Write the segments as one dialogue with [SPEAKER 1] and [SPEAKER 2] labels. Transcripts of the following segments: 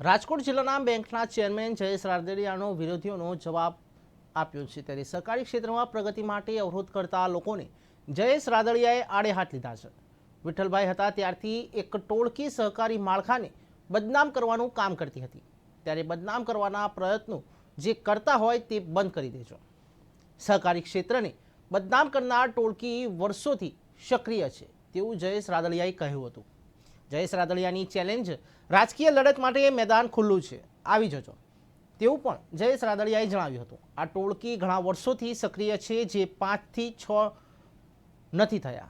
[SPEAKER 1] રાજકોટ જિલ્લાના બેંકના ચેરમેન જયેશ રાદડિયાનો વિરોધીઓનો જવાબ આપ્યો છે. ત્યારે સરકારી ક્ષેત્રમાં પ્રગતિ માટે અવરોધ કરતા લોકોને જયેશ રાદડિયાએ આડે હાથ લીધા છે. વિઠ્ઠલભાઈ હતા ત્યારથી એક ટોળકી સહકારી માળખાને બદનામ કરવાનું કામ કરતી હતી. ત્યારે બદનામ કરવાના પ્રયત્નો જે કરતા હોય તે બંધ કરી દેજો સહકારી ક્ષેત્રને બદનામ કરનાર ટોળકી વર્ષોથી સક્રિય છે તેવું જયેશ રાદડિયાએ કહ્યું હતું. જયેશ રાદડિયાની ચેલેન્જ રાજકીય લડત માટે મેદાન ખુલ્લું છે. આવી જજો. તેવું પણ જયેશ રાદડિયાએ જણાવ્યું હતું. આ ટોળકી ઘણા વર્ષોથી સક્રિય છે જે પાંચથી છ નથી થયા.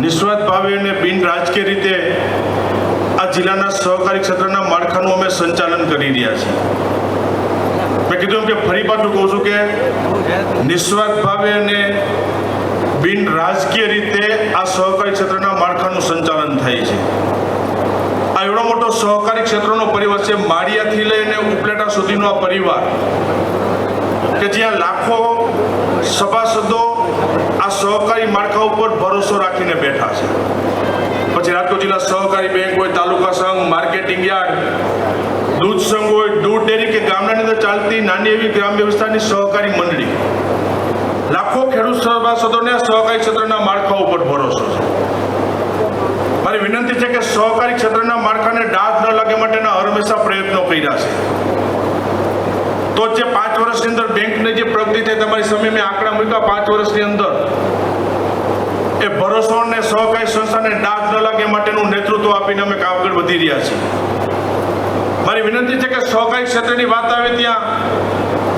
[SPEAKER 2] નિસ્વાર્થ ભાવે અને બિન રાજકીય રીતે આ જિલ્લાના સહકારી ક્ષેત્રના માળખાનું અમે સંચાલન કરી રહ્યા છીએ. મેં કીધું કે ફરી પાછું કહું છું કે નિસ્વાર્થ ભાવે અને બિન રાજકીય રીતે આ સહકારી ક્ષેત્રના માળખાનું સંચાલન થાય છે. આ એવડો મોટો સહકારી ક્ષેત્રનો પરિવાર છે, માળિયાથી લઈને ઉપલેટા સુધીનો આ પરિવાર. કે જ્યાં લાખો સભાસદો આ સહકારી માળખા ઉપર ભરોસો રાખીને બેઠા છે. પછી રાજકોટ જિલ્લા સહકારી બેંક હોય, તાલુકા સંઘ, માર્કેટિંગ યાર્ડ, દૂધ સંઘ હોય, દૂધ ડેરી કે ગામડાની અંદર ચાલતી નાની એવી ગ્રામ્ય વ્યવસ્થાની સહકારી મંડળી. લાખો ખેડૂત સભાસદોને સહકારી ક્ષેત્રના માળખા ઉપર ભરોસો છે. મારી વિનંતી છે કે સહકારી ક્ષેત્રના માળખાને ડાઘ ન લાગે માટેના હંમેશા પ્રયત્નો કર્યા છે. તો જે પાંચ વર્ષની અંદર બેંકની જે પ્રગતિ થઈ તમારી સામે મેં આંકડા મૂક્યા, પાંચ વર્ષની અંદર એ ભરોસો અને સહકારી સંસ્થાને ડાઘ ન લાગે માટેનું નેતૃત્વ આપીને અમે આગળ વધી રહ્યા છીએ. મારી વિનંતી છે કે સહકારી ક્ષેત્રની વાત આવે ત્યાં,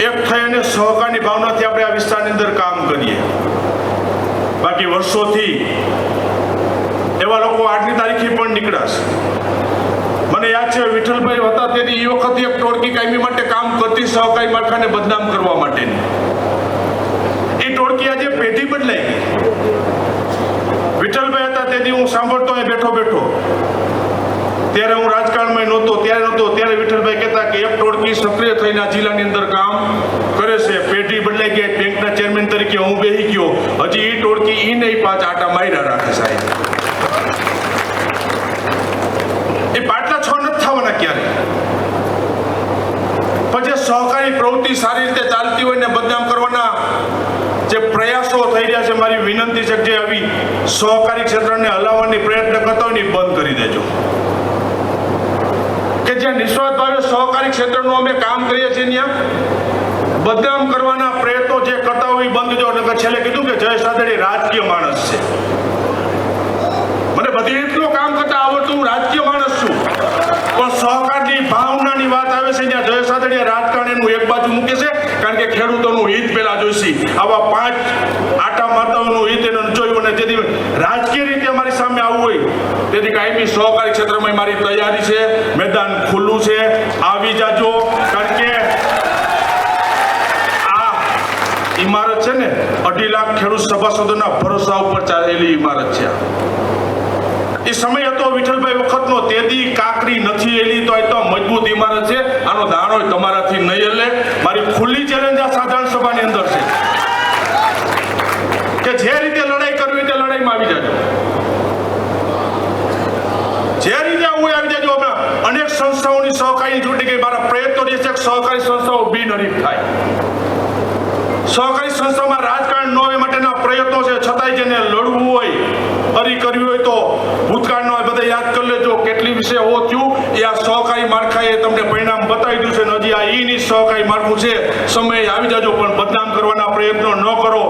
[SPEAKER 2] એક થઈ અને સહકારની ભાવનાથી આપણે આ વિસ્તારની અંદર કામ કરીએ. બાકી વર્ષોથી એવા લોકો આજની તારીખે પણ નીકળાશે મને યાદ છે, વિઠ્ઠલભાઈ હતા તેની એ વખતે એક ટોળકી કાયમી માટે કામ કરતી સહકારી માળખાને બદનામ કરવા માટેની. એ ટોળકી આજે પેઢી બદલાઈ ગઈ. વિઠ્ઠલભાઈ હતા તેથી હું સાંભળતો એ બેઠો બેઠો. ત્યારે હું નહોતો, ત્યારે નહોતો. ત્યારે વિઠ્ઠલભાઈ કહેતા કે એક ટોળકી સક્રિય થઈને જિલ્લાની અંદર કામ કરે છે. પેઢી બદલાઈ ગઈ, બેંકના ચેરમેન તરીકે હું બેહી ગયો. હજી એ ટોળકી એ નહીં પાંચ આટા માર્યા રાખે સાહેબ. એ પાટલા છ નથી થવાના ક્યારે? પછી સહકારી પ્રવૃત્તિ સારી રીતે ચાલતી હોય ને બદનામ કરવાના જે પ્રયાસો થઈ રહ્યા છે, મારી વિનંતી છે આવી સહકારી ક્ષેત્રને હલાવવાની પ્રયત્ન કરતા બંધ કરી દેજો. જે નિસ્વાર્થ ભાવે સહકારી ક્ષેત્રનું અમે કામ કરીએ છીએ ત્યાં બદનામ કરવાના પ્રયત્નો જે કરતા હોય બંધ જો. નગર છેલ્લે કીધું કે જય સાદડી રાજકીય માણસ છે. મને બધી એટલું કામ કરતા આવડતું હું રાજકીય માણસ છું. પણ સહકારની ભાવનાની વાત આવે છે ત્યાં જય સાદડિયા રાજકારણ એનું એક બાજુ મૂકે છે. કારણ કે ખેડૂતોનું હિત પેલા જોઈશી. આવા પાંચ આટા માતાઓનું હિત એને જોયું અને તેથી રાજકીય રીતે અમારી સામે આવવું હોય તેથી કાયમી સહકારી ક્ષેત્રમાં મારી તૈયારી છે, મેદાન ખુલ્લું છે. આવી જાજો, કારણ કે આ ઇમારત છે ને, અઢી લાખ ખેડૂત સભાસદોના ભરોસા ઉપર ચાલેલી ઇમારત છે એ સમય હતો વિઠ્ઠલભાઈ વખતનો, તેદી કાકરી નથી એલી તો એ તો મજબૂત ઇમારત છે આનો દાણો તમારાથી નહીં એટલે મારી ખુલ્લી ચેલેન્જ આ સાધારણ સભાની અંદર છે કે જે રીતે લડાઈ કરવી તે લડાઈમાં આવી જાજો જે રીતે હું આવી જાજો હમણાં અનેક સંસ્થાઓની સહકારી ચૂંટણી ગઈ મારા પ્રયત્નો જે છે, સહકારી સંસ્થાઓ બિનહરીફ થાય. સહકારી સંસ્થામાં રાજકારણ ન હોય માટેના પ્રયત્નો છે, છતાંય જેને લડવું હોય હરી કરવી હોય તો ભૂતકાળનો બધા યાદ કરી લેજો, કેટલી વિશે હો થયું, એ આ સહકારી માળખાએ તમને પરિણામ બતાવી દીધું છે હજી આ ઈની સહકારી માળખું છે. સમય આવી જાજો, પણ બદનામ કરવાના પ્રયત્નો ન કરો.